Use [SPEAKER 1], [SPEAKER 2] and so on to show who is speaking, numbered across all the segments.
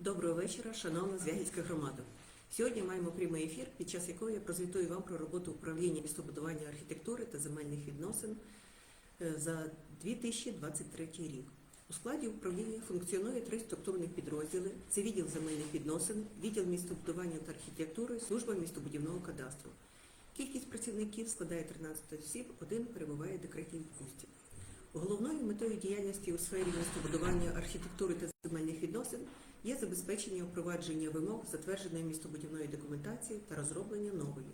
[SPEAKER 1] Доброго вечора, шановна Звягільська громада. Сьогодні маємо прямий ефір, під час якого я презентую вам про роботу управління містобудування архітектури та земельних відносин е, за 2023 рік. У складі управління функціонує три структурних підрозділи: це відділ земельних відносин, відділ містобудування та архітектури, служба містобудівного кадастру. Кількість працівників складає 13 осіб, один перебуває в декретній відпустці. Головною метою діяльності у сфері містобудування архітектури та земельних відносин є забезпечення впровадження вимог затвердженої містобудівної документації та розроблення нової,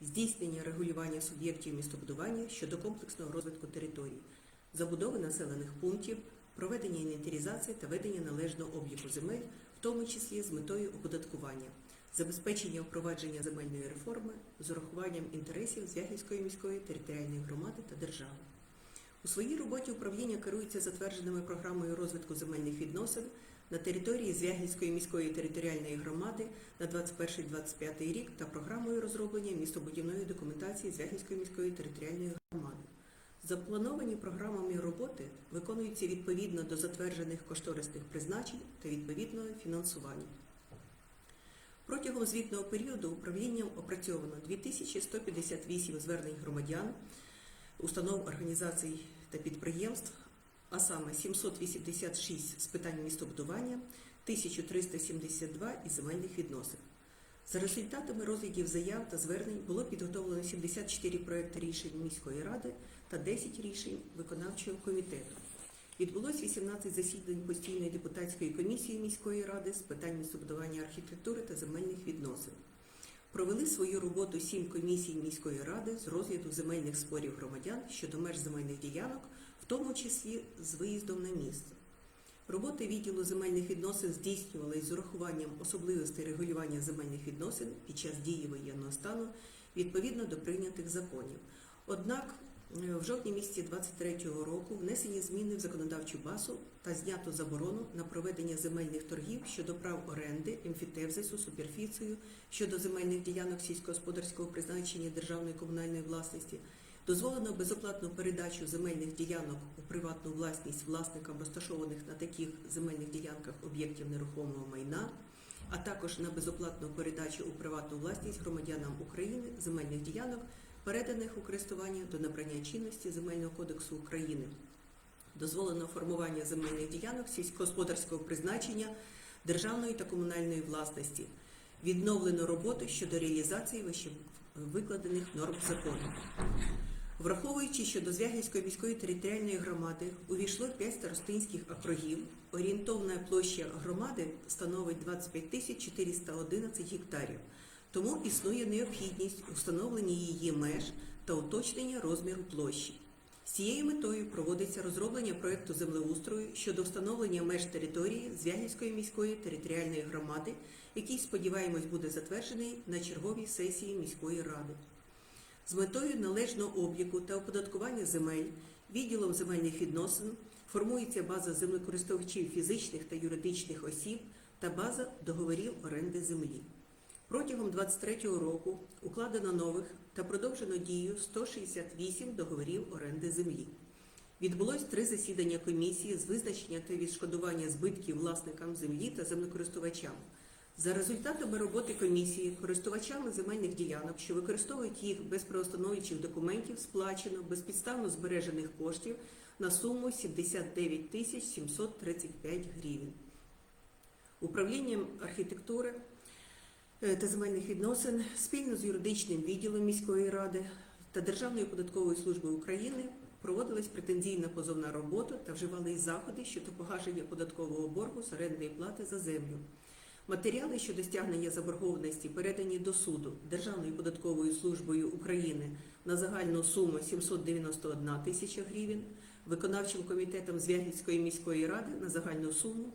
[SPEAKER 1] здійснення регулювання суб'єктів містобудування щодо комплексного розвитку територій, забудови населених пунктів, проведення інвентаризації та ведення належного обліку земель, в тому числі з метою оподаткування, забезпечення впровадження земельної реформи з урахуванням інтересів Звягільської міської територіальної громади та держави. У своїй роботі управління керується затвердженими програмою розвитку земельних відносин на території Звягільської міської територіальної громади на 21-25 рік та програмою розроблення містобудівної документації Звягільської міської територіальної громади. Заплановані програмами роботи виконуються відповідно до затверджених кошторисних призначень та відповідного фінансування. Протягом звітного періоду управлінням опрацьовано 2158 звернень громадян, установ, організацій та підприємств, а саме 786 з питань містобудування, 1372 із земельних відносин. За результатами розглядів заяв та звернень було підготовлено 74 проекти рішень міської ради та 10 рішень виконавчого комітету. Відбулось 18 засідань постійної депутатської комісії міської ради з питань містобудування архітектури та земельних відносин. Провели свою роботу сім комісій міської ради з розгляду земельних спорів громадян щодо меж земельних ділянок, тому числі з виїздом на місце. Роботи відділу земельних відносин здійснювалися з урахуванням особливостей регулювання земельних відносин під час дії воєнного стану відповідно до прийнятих законів. Однак е, в жовтні місяці 2023 року внесені зміни в законодавчу базу та знято заборону на проведення земельних торгів щодо прав оренди, емфітевзису, суперфіцію, щодо земельних ділянок сільськогосподарського призначення державної комунальної власності. Дозволено безоплатну передачу земельних ділянок у приватну власність власникам розташованих на таких земельних ділянках об'єктів нерухомого майна, а також на безоплатну передачу у приватну власність громадянам України земельних ділянок, переданих у користування до набрання чинності Земельного кодексу України. Дозволено формування земельних ділянок сільськогосподарського призначення державної та комунальної власності. Відновлено роботу щодо реалізації вище викладених норм закону. Враховуючи, що до Звягільської міської територіальної громади увійшло 5 старостинських округів, орієнтовна площа громади становить 25 тисяч 411 гектарів. Тому існує необхідність установлення її меж та уточнення розміру площі. З цією метою проводиться розроблення проєкту землеустрою щодо встановлення меж території Звягільської міської територіальної громади, який, сподіваємось, буде затверджений на черговій сесії міської ради. З метою належного обліку та оподаткування земель відділом земельних відносин формується база землекористувачів фізичних та юридичних осіб та база договорів оренди землі. Протягом 2023 року укладено нових та продовжено дію 168 договорів оренди землі. Відбулось три засідання комісії з визначення та відшкодування збитків власникам землі та землекористувачам. За результатами роботи комісії користувачами земельних ділянок, що використовують їх без правостановчих документів, сплачено безпідставно збережених коштів на суму 79 тисяч 735 гривень. Управлінням архітектури е, та земельних відносин спільно з юридичним відділом міської ради та Державною податковою службою України проводилась претензійна позовна робота та вживались заходи щодо погашення податкового боргу з орендної плати за землю. Матеріали щодо стягнення заборгованості передані до суду Державною податковою службою України на загальну суму 791 тисяча гривень, виконавчим комітетом Звягільської міської ради на загальну суму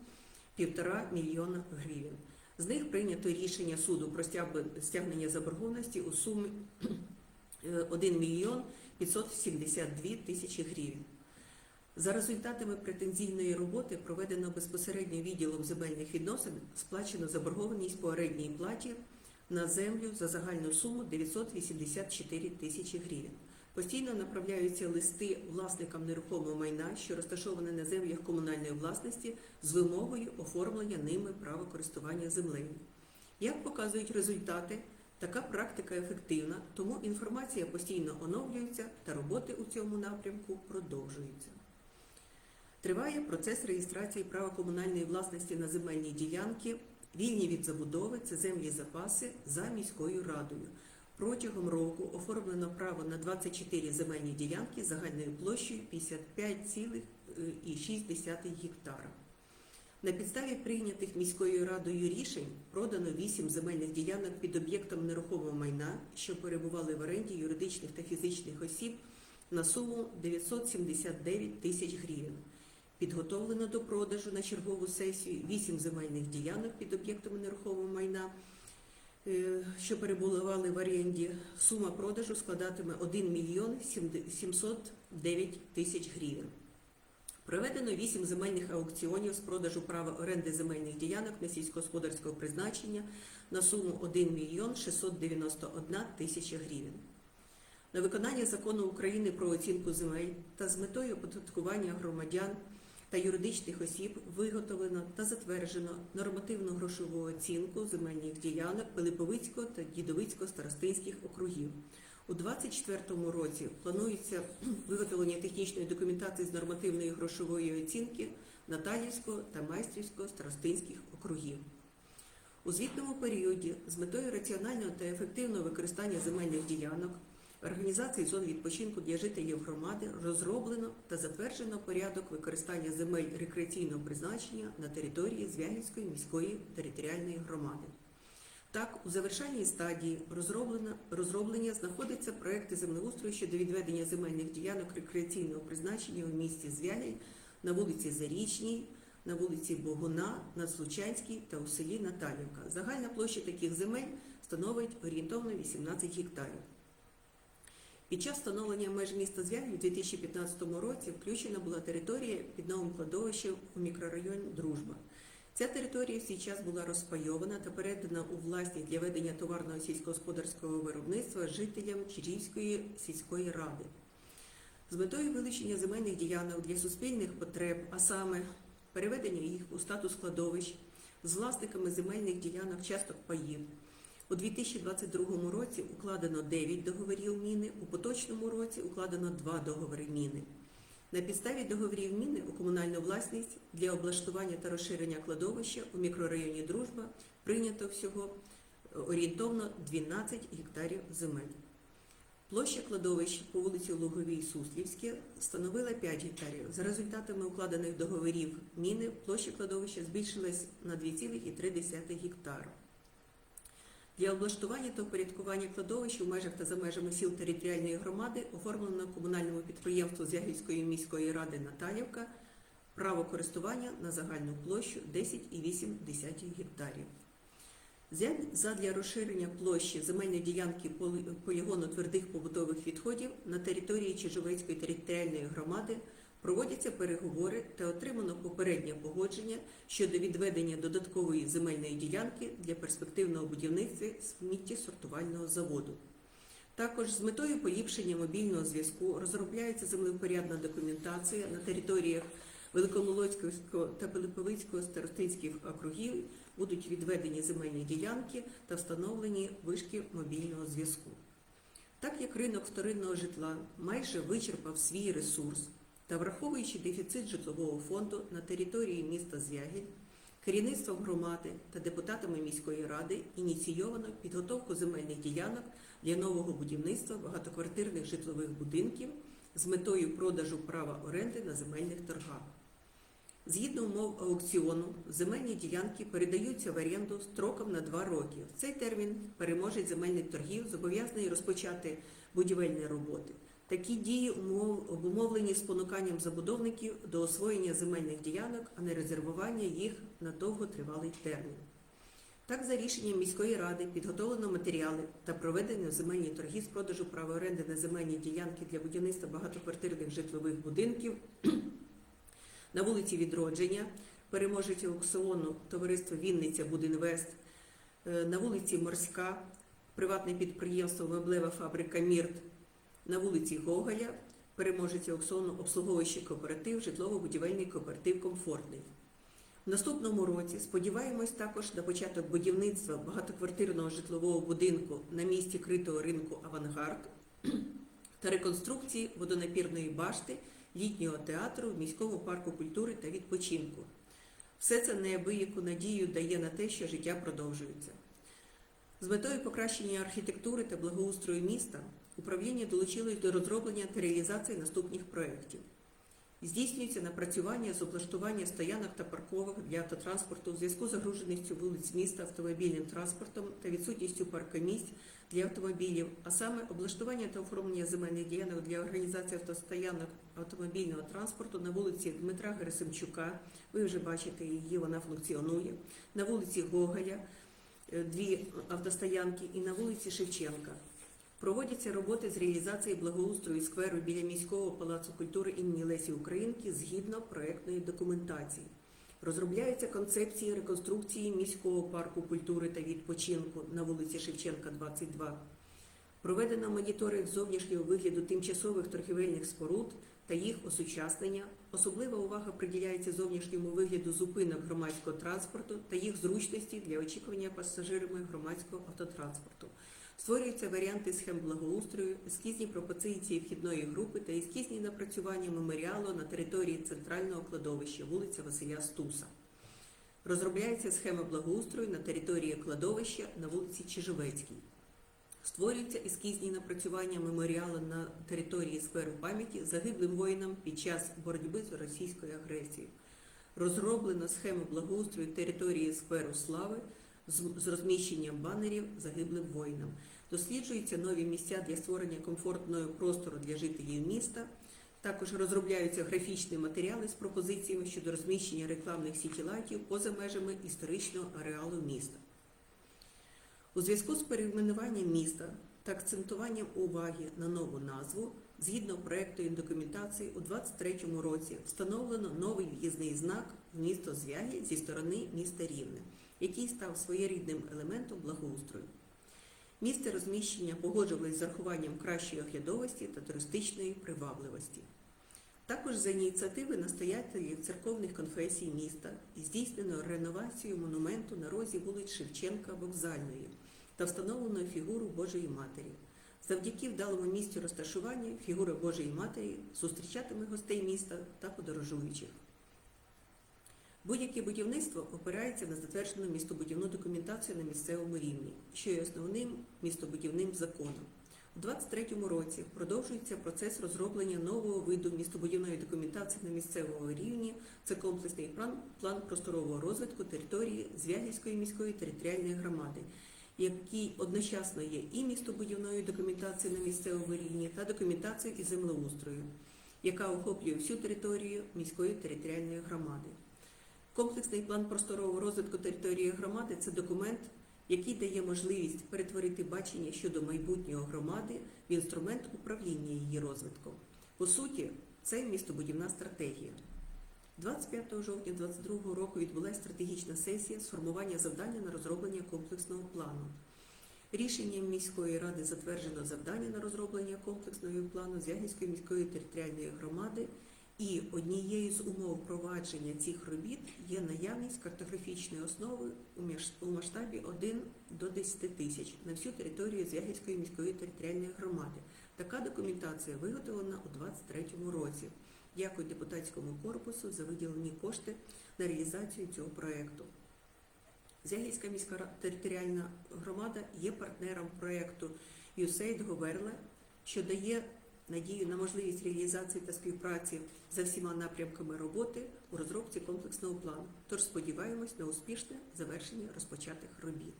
[SPEAKER 1] 1,5 мільйона гривень. З них прийнято рішення суду про стяг- стягнення заборгованості у сумі е, 1 мільйон 572 тисячі гривень. За результатами претензійної роботи проведено безпосередньо відділом земельних відносин, сплачено заборгованість по орендній платі на землю за загальну суму 984 тисячі гривень. Постійно направляються листи власникам нерухомого майна, що розташоване на землях комунальної власності, з вимогою оформлення ними права користування землею. Як показують результати, така практика ефективна, тому інформація постійно оновлюється та роботи у цьому напрямку продовжуються. Триває процес реєстрації права комунальної власності на земельні ділянки, вільні від забудови, це землі запаси за міською радою. Протягом року оформлено право на 24 земельні ділянки загальною площею 55,6 гектара. На підставі прийнятих міською радою рішень продано 8 земельних ділянок під об'єктом нерухомого майна, що перебували в оренді юридичних та фізичних осіб на суму 979 тисяч гривень. Підготовлено до продажу на чергову сесію 8 земельних ділянок під об'єктами нерухомого майна, е, що перебували в оренді. Сума продажу складатиме 1 мільйон 709 тисяч гривень. Проведено 8 земельних аукціонів з продажу права оренди земельних ділянок на сільськогосподарського призначення на суму 1 мільйон 691 тисяча гривень. На виконання закону України про оцінку земель та з метою оподаткування громадян та юридичних осіб виготовлено та затверджено нормативну грошову оцінку земельних ділянок Пилиповицького та Дідовицького старостинських округів. У 2024 році планується виготовлення технічної документації з нормативної грошової оцінки Наталівського та Майстрівського старостинських округів. У звітному періоді з метою раціонального та ефективного використання земельних ділянок організації зон відпочинку для жителів громади розроблено та затверджено порядок використання земель рекреаційного призначення на території Звягільської міської територіальної громади. Так, у завершальній стадії розроблення знаходяться проекти землеустрою щодо відведення земельних ділянок рекреаційного призначення у місті Звягіль на вулиці Зарічній, на вулиці Богуна, на Случанській та у селі Наталівка. Загальна площа таких земель становить орієнтовно 18 гектарів. Під час встановлення меж міста Звягіль у 2015 році включена була територія під новим кладовищем у мікрорайоні Дружба. Ця територія в свій час була розпайована та передана у власність для ведення товарного сільськогосподарського виробництва жителям Чирівської сільської ради. З метою вилучення земельних ділянок для суспільних потреб, а саме переведення їх у статус кладовищ з власниками земельних ділянок часток паїв. У 2022 році укладено 9 договорів міни, у поточному році укладено 2 договори міни. На підставі договорів міни у комунальну власність для облаштування та розширення кладовища у мікрорайоні Дружба прийнято всього е, орієнтовно 12 гектарів земель. Площа кладовищ по вулиці Луговій Суслівське становила 5 гектарів. За результатами укладених договорів міни площа кладовища збільшилась на 2,3 гектара. Для облаштування та упорядкування кладовищ у межах та за межами сіл територіальної громади оформлено комунальному підприємству Звягільської міської ради Наталівка право користування на загальну площу 10,8 гектарів. Задля розширення площі земельної ділянки полігону твердих побутових відходів на території Чижовецької територіальної громади проводяться переговори та отримано попереднє погодження щодо відведення додаткової земельної ділянки для перспективного будівництва сміттєсортувального заводу. Також з метою поліпшення мобільного зв'язку розробляється землевпорядна документація на територіях Великомолодського та Пилиповицького старостинських округів будуть відведені земельні ділянки та встановлені вишки мобільного зв'язку. Так як ринок вторинного житла майже вичерпав свій ресурс та враховуючи дефіцит житлового фонду на території міста Звягіль, керівництвом громади та депутатами міської ради ініційовано підготовку земельних ділянок для нового будівництва багатоквартирних житлових будинків з метою продажу права оренди на земельних торгах. Згідно умов аукціону, земельні ділянки передаються в оренду строком на два роки. В цей термін переможець земельних торгів зобов'язаний розпочати будівельні роботи. Такі дії обумовлені спонуканням забудовників до освоєння земельних ділянок, а не резервування їх на довготривалий термін. Так, за рішенням міської ради підготовлено матеріали та проведено земельні торги з продажу права оренди на земельні ділянки для будівництва багатоквартирних житлових будинків на вулиці Відродження, переможець аукціону товариство Вінниця Будінвест, е, на вулиці Морська, приватне підприємство Меблева фабрика Мірт, на вулиці Гоголя, переможець аукціону обслуговуючий кооператив, житлово-будівельний кооператив Комфортний. В наступному році сподіваємось також на початок будівництва багатоквартирного житлового будинку на місці критого ринку Авангард та реконструкції водонапірної башти літнього театру в міському парку культури та відпочинку. Все це неабияку надію дає на те, що життя продовжується. З метою покращення архітектури та благоустрою міста управління долучилось до розроблення та реалізації наступних проєктів. Здійснюється напрацювання з облаштування стоянок та парковок для автотранспорту у зв'язку з загруженістю вулиць міста автомобільним транспортом та відсутністю паркомісць для автомобілів, а саме облаштування та оформлення земельних ділянок для організації автостоянок автомобільного транспорту на вулиці Дмитра Герасимчука. Ви вже бачите її, вона функціонує. На вулиці Гоголя е, дві автостоянки і на вулиці Шевченка. Проводяться роботи з реалізації благоустрою скверу біля міського палацу культури імені Лесі Українки згідно проектної документації. Розробляються концепції реконструкції міського парку культури та відпочинку на вулиці Шевченка, 22. Проведено моніторинг зовнішнього вигляду тимчасових торгівельних споруд та їх осучаснення. Особлива увага приділяється зовнішньому вигляду зупинок громадського транспорту та їх зручності для очікування пасажирами громадського автотранспорту. Створюються варіанти схем благоустрою, ескізні пропозиції вхідної групи та ескізні напрацювання меморіалу на території центрального кладовища вулиця Василя Стуса. Розробляється схема благоустрою на території кладовища на вулиці Чижовецькій. Створюються ескізні напрацювання меморіалу на території скверу пам'яті загиблим воїнам під час боротьби з російською агресією. Розроблено схему благоустрою території скверу слави з розміщенням банерів загиблим воїнам. Досліджуються нові місця для створення комфортного простору для жителів міста. Також розробляються графічні матеріали з пропозиціями щодо розміщення рекламних сітілайтів поза межами історичного ареалу міста. У зв'язку з перейменуванням міста та акцентуванням уваги на нову назву, згідно проектної документації, у 2023 році встановлено новий в'їзний знак в місто Звягіль зі сторони міста Рівне, який став своєрідним елементом благоустрою. Місце розміщення погоджувалось з зарахуванням кращої оглядовості та туристичної привабливості. Також за ініціативи настоятелів церковних конфесій міста здійснено реновацію монументу на розі вулиць Шевченка Вокзальної та встановлено фігуру Божої Матері. Завдяки вдалому місцю розташування фігура Божої Матері зустрічатиме гостей міста та подорожуючих. Будь-яке будівництво опирається на затверджену містобудівну документацію на місцевому рівні, що є основним містобудівним законом. У 2023 році продовжується процес розроблення нового виду містобудівної документації на місцевому рівні. Це комплексний план, план просторового розвитку території Звягільської міської територіальної громади, який одночасно є і містобудівною документацією на місцевому рівні та документацією із землеустрою, яка охоплює всю територію міської територіальної громади. Комплексний план просторового розвитку території громади це документ, який дає можливість перетворити бачення щодо майбутнього громади в інструмент управління її розвитком. По суті, це містобудівна стратегія. 25 жовтня 2022 року відбулася стратегічна сесія з формування завдання на розроблення комплексного плану. Рішенням міської ради затверджено завдання на розроблення комплексного плану Звягільської міської територіальної громади. І однією з умов впровадження цих робіт є наявність картографічної основи у масштабі 1 до 10 тисяч на всю територію Звягільської міської територіальної громади. Така документація виготовлена у 2023 році. Дякую депутатському корпусу за виділені кошти на реалізацію цього проєкту. Звягільська міська територіальна громада є партнером проєкту USAID Говерла, що дає надію на можливість реалізації та співпраці за всіма напрямками роботи у розробці комплексного плану. Тож сподіваємось на успішне завершення розпочатих робіт.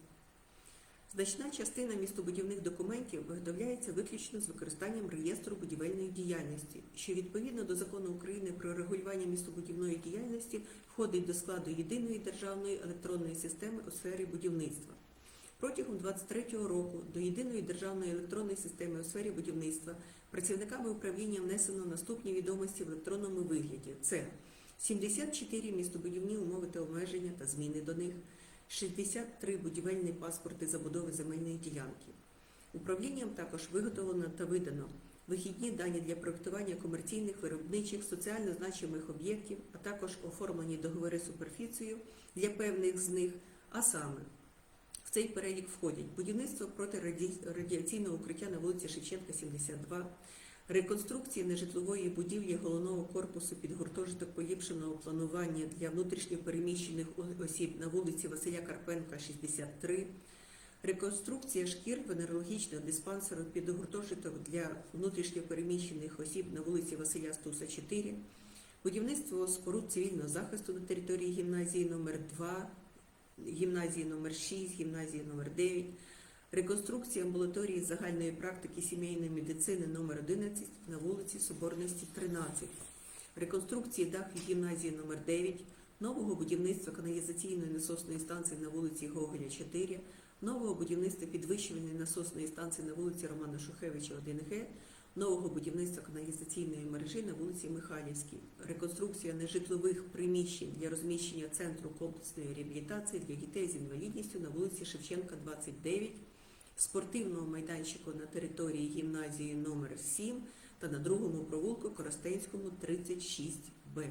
[SPEAKER 1] Значна частина містобудівних документів виготовляється виключно з використанням реєстру будівельної діяльності, що відповідно до закону України про регулювання містобудівної діяльності входить до складу єдиної державної електронної системи у сфері будівництва. Протягом 2023 року до єдиної державної електронної системи у сфері будівництва працівниками управління внесено наступні відомості в електронному вигляді: це 74 містобудівні умови та обмеження та зміни до них, 63 будівельні паспорти забудови земельної ділянки. Управлінням також виготовлено та видано вихідні дані для проектування комерційних, виробничих, соціально значимих об'єктів, а також оформлені договори суперфіцію для певних з них, а саме в цей перелік входять будівництво протирадіаційного укриття на вулиці Шевченка, 72, реконструкція нежитлової будівлі головного корпусу під гуртожиток поліпшеного планування для внутрішньопереміщених осіб на вулиці Василя Карпенка, 63, реконструкція шкір венерологічного диспансеру під гуртожиток для внутрішньопереміщених осіб на вулиці Василя Стуса, 4, будівництво споруд цивільного захисту на території гімназії номер 2 гімназії номер 6 гімназії номер 9 реконструкція амбулаторії загальної практики сімейної медицини номер 11 на вулиці Соборності, 13, реконструкції даху гімназії номер 9 нового будівництва каналізаційної насосної станції на вулиці Гоголя, 4, нового будівництва підвищувальної насосної станції на вулиці Романа Шухевича, 1Г, нового будівництва каналізаційної мережі на вулиці Михайлівській, реконструкція нежитлових приміщень для розміщення центру комплексної реабілітації для дітей з інвалідністю на вулиці Шевченка, 29, спортивного майданчику на території гімназії номер 7 та на другому провулку Коростенському 36Б.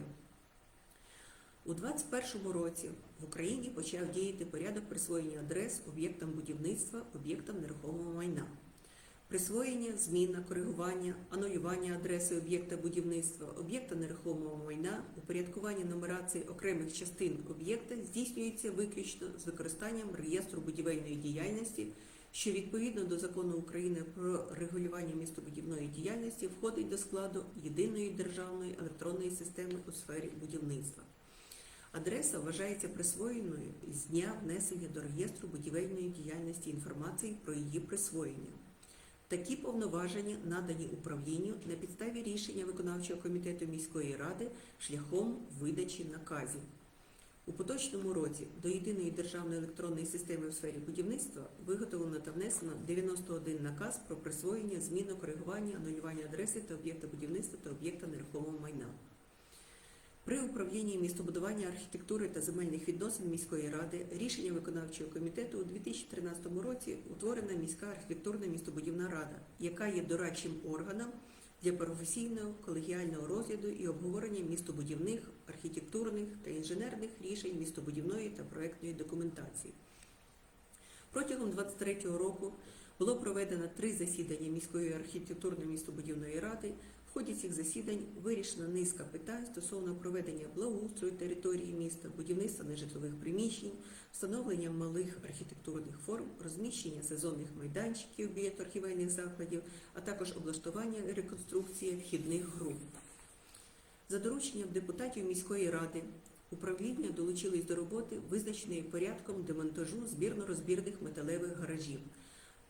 [SPEAKER 1] У 2021 році в Україні почав діяти порядок присвоєння адрес об'єктам будівництва, об'єктам нерухомого майна. Присвоєння, зміна, коригування, анулювання адреси об'єкта будівництва, об'єкта нерухомого майна, упорядкування нумерації окремих частин об'єкта здійснюється виключно з використанням реєстру будівельної діяльності, що відповідно до закону України про регулювання містобудівної діяльності входить до складу єдиної державної електронної системи у сфері будівництва. Адреса вважається присвоєною з дня внесення до реєстру будівельної діяльності інформації про її присвоєння. Такі повноваження надані управлінню на підставі рішення виконавчого комітету міської ради шляхом видачі наказів. У поточному році до єдиної державної електронної системи в сфері будівництва виготовлено та внесено 91 наказ про присвоєння, зміну, коригування, анулювання адреси та об'єкта будівництва та об'єкта нерухомого майна. При управлінні містобудування архітектури та земельних відносин міської ради рішення виконавчого комітету у 2013 році утворена міська архітектурна містобудівна рада, яка є дорадчим органом для професійного колегіального розгляду і обговорення містобудівних, архітектурних та інженерних рішень містобудівної та проектної документації. Протягом 2023 року було проведено три засідання міської архітектурно-містобудівної ради. В ході цих засідань вирішена низка питань стосовно проведення благоустрою території міста, будівництва нежитлових приміщень, встановлення малих архітектурних форм, розміщення сезонних майданчиків біля торгівельних закладів, а також облаштування і реконструкція вхідних груп. За дорученням депутатів міської ради управління долучились до роботи, визначеної порядком демонтажу збірно-розбірних металевих гаражів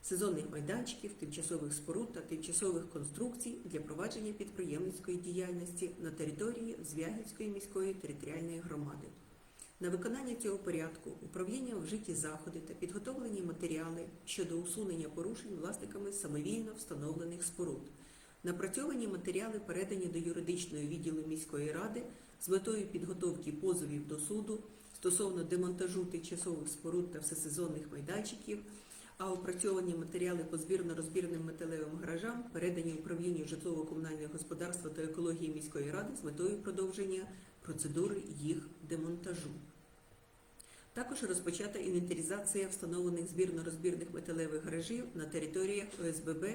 [SPEAKER 1] сезонних майданчиків, тимчасових споруд та тимчасових конструкцій для провадження підприємницької діяльності на території Звягільської міської територіальної громади. На виконання цього порядку управління вжиті заходи та підготовлені матеріали щодо усунення порушень власниками самовільно встановлених споруд. Напрацьовані матеріали передані до юридичного відділу міської ради з метою підготовки позовів до суду стосовно демонтажу тимчасових споруд та всесезонних майданчиків а опрацьовані матеріали по збірно-розбірним металевим гаражам передані управлінню житлово-комунального господарства та екології міської ради з метою продовження процедури їх демонтажу. Також розпочата інвентаризація встановлених збірно-розбірних металевих гаражів на територіях ОСББ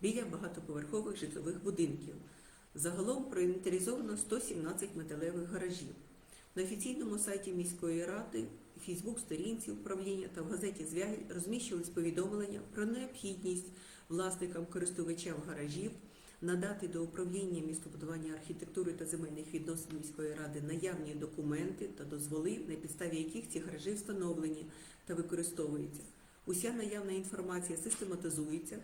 [SPEAKER 1] біля багатоповерхових житлових будинків. Загалом проінвентаризовано 117 металевих гаражів. На офіційному сайті міської ради Фейсбук-сторінці управління та в газеті Звягіль розміщувались повідомлення про необхідність власникам користувачам гаражів надати до управління містобудування архітектури та земельних відносин міської ради наявні документи та дозволи, на підставі яких ці гаражі встановлені та використовуються. Уся наявна інформація систематизується.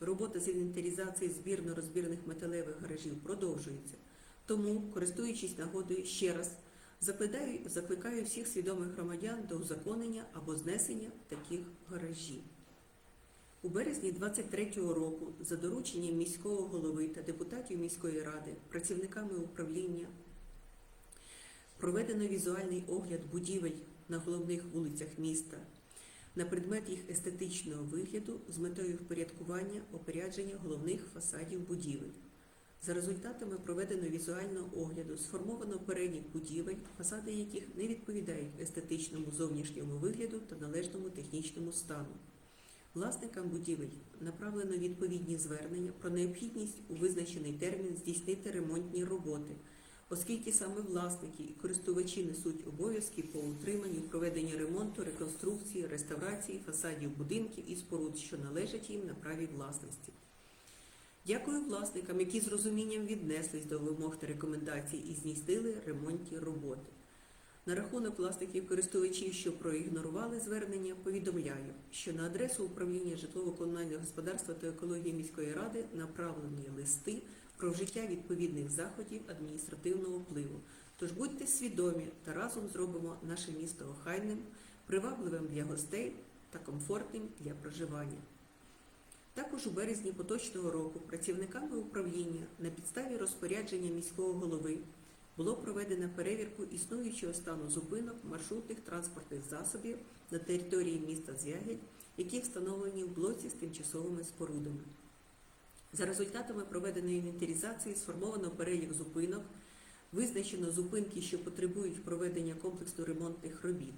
[SPEAKER 1] Робота з інвентаризації збірно-розбірних металевих гаражів продовжується. Тому, користуючись нагодою ще раз. Закликаю, закликаю всіх свідомих громадян до узаконення або знесення таких гаражів. У березні 23-го року за дорученням міського голови та депутатів міської ради, працівниками управління проведено візуальний огляд будівель на головних вулицях міста. на предмет їх естетичного вигляду з метою впорядкування опорядження головних фасадів будівель. За результатами проведеного візуального огляду сформовано перелік будівель, фасади яких не відповідають естетичному зовнішньому вигляду та належному технічному стану. Власникам будівель направлено відповідні звернення про необхідність у визначений термін здійснити ремонтні роботи, оскільки саме власники і користувачі несуть обов'язки по утриманню, проведенню ремонту, реконструкції, реставрації фасадів будинків і споруд, що належать їм на праві власності. Дякую власникам, які з розумінням віднеслись до вимог та рекомендацій і здійснили ремонтні роботи. На рахунок власників користувачів, що проігнорували звернення, повідомляю, що на адресу управління житлово-комунального господарства та екології міської ради направлені листи про вжиття відповідних заходів адміністративного впливу. Тож будьте свідомі та разом зробимо наше місто охайним, привабливим для гостей та комфортним для проживання. Також у березні поточного року працівниками управління на підставі розпорядження міського голови було проведено перевірку існуючого стану зупинок маршрутних транспортних засобів на території міста Звягель, які встановлені в блоці з тимчасовими спорудами. За результатами проведеної інвентаризації сформовано перелік зупинок, визначено зупинки, що потребують проведення комплексу ремонтних робіт.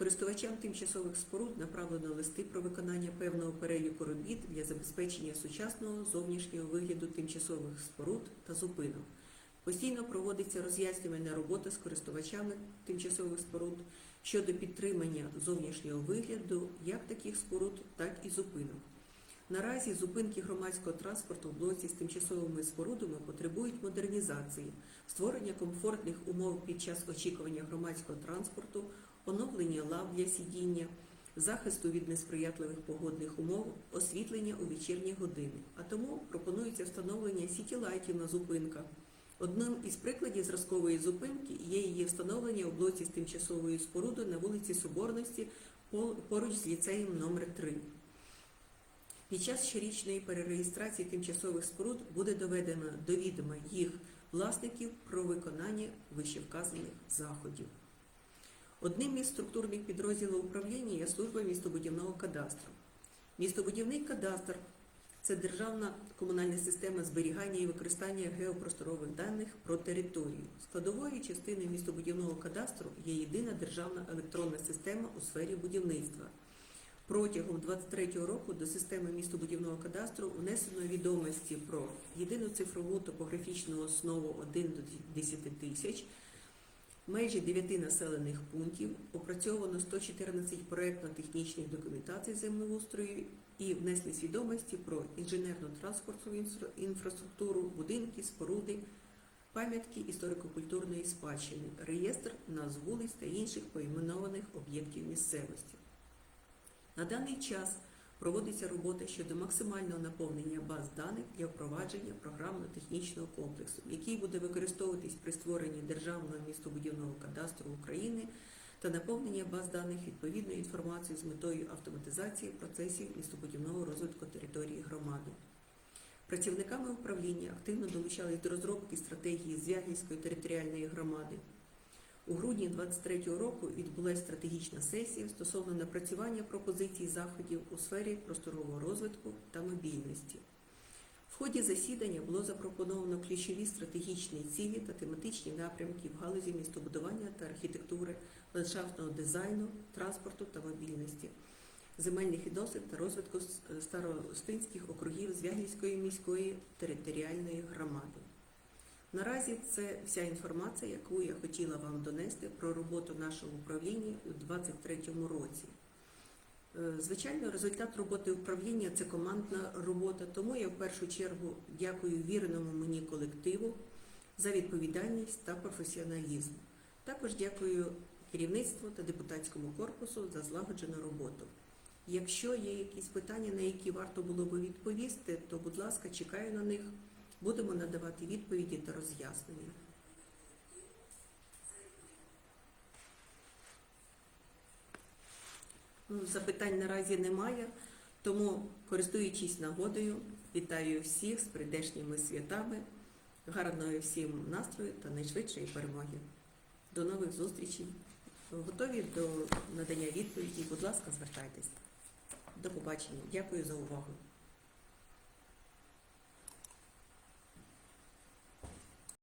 [SPEAKER 1] Користувачам тимчасових споруд направлено листи про виконання певного переліку робіт для забезпечення сучасного зовнішнього вигляду тимчасових споруд та зупинок. Постійно проводиться роз'яснювальна робота з користувачами тимчасових споруд щодо підтримання зовнішнього вигляду як таких споруд, так і зупинок. Наразі зупинки громадського транспорту в блоці з тимчасовими спорудами потребують модернізації, створення комфортних умов під час очікування громадського транспорту, оновлення лав для сидіння, захисту від несприятливих погодних умов, освітлення у вечірні години. А тому пропонується встановлення сіті-лайтів на зупинках. Одним із прикладів зразкової зупинки є її встановлення у блоці з тимчасовою спорудою на вулиці Соборності поруч з ліцеєм номер 3 Під час щорічної перереєстрації тимчасових споруд буде доведено до відома їх власників про виконання вищевказаних заходів. Одним із структурних підрозділів управління є служба містобудівного кадастру. Містобудівний кадастр це державна комунальна система зберігання і використання геопросторових даних про територію. Складовою частиною містобудівного кадастру є єдина державна електронна система у сфері будівництва. Протягом 2023 року до системи містобудівного кадастру внесено відомості про єдину цифрову топографічну основу 1 до 10 тисяч, межі 9 населених пунктів, опрацьовано 114 проєктно-технічних документацій землеустрою і внеслись відомості про інженерно-транспортну інфраструктуру, будинки, споруди, пам'ятки історико-культурної спадщини, реєстр назв вулиць та інших поіменованих об'єктів місцевості. На даний час проводиться робота щодо максимального наповнення баз даних для впровадження програмно-технічного комплексу, який буде використовуватись при створенні державного містобудівного кадастру України та наповнення баз даних відповідною інформацією з метою автоматизації процесів містобудівного розвитку території громади. Працівниками управління активно долучались до розробки стратегії Звягільської територіальної громади. У грудні 2023 року відбулася стратегічна сесія стосовно напрацювання пропозицій заходів у сфері просторового розвитку та мобільності. В ході засідання було запропоновано ключові стратегічні цілі та тематичні напрямки в галузі містобудування та архітектури, ландшафтного дизайну, транспорту та мобільності, земельних відносин та розвитку старостинських округів Звягільської міської територіальної громади. Наразі це вся інформація, яку я хотіла вам донести про роботу нашого управління у 2023 році. Е, Звичайно, результат роботи управління це командна робота, тому я в першу чергу дякую віреному мені колективу за відповідальність та професіоналізм. Також дякую керівництву та депутатському корпусу за злагоджену роботу. Якщо є якісь питання, на які варто було би відповісти, то, будь ласка, чекаю на них. Будемо надавати відповіді та роз'яснення. Ну, Запитань наразі немає, тому, користуючись нагодою, вітаю всіх з прийдешніми святами, гарного всім настрою та найшвидшої перемоги. До нових зустрічей! готові до надання відповіді. Будь ласка, звертайтесь. До побачення. Дякую за увагу.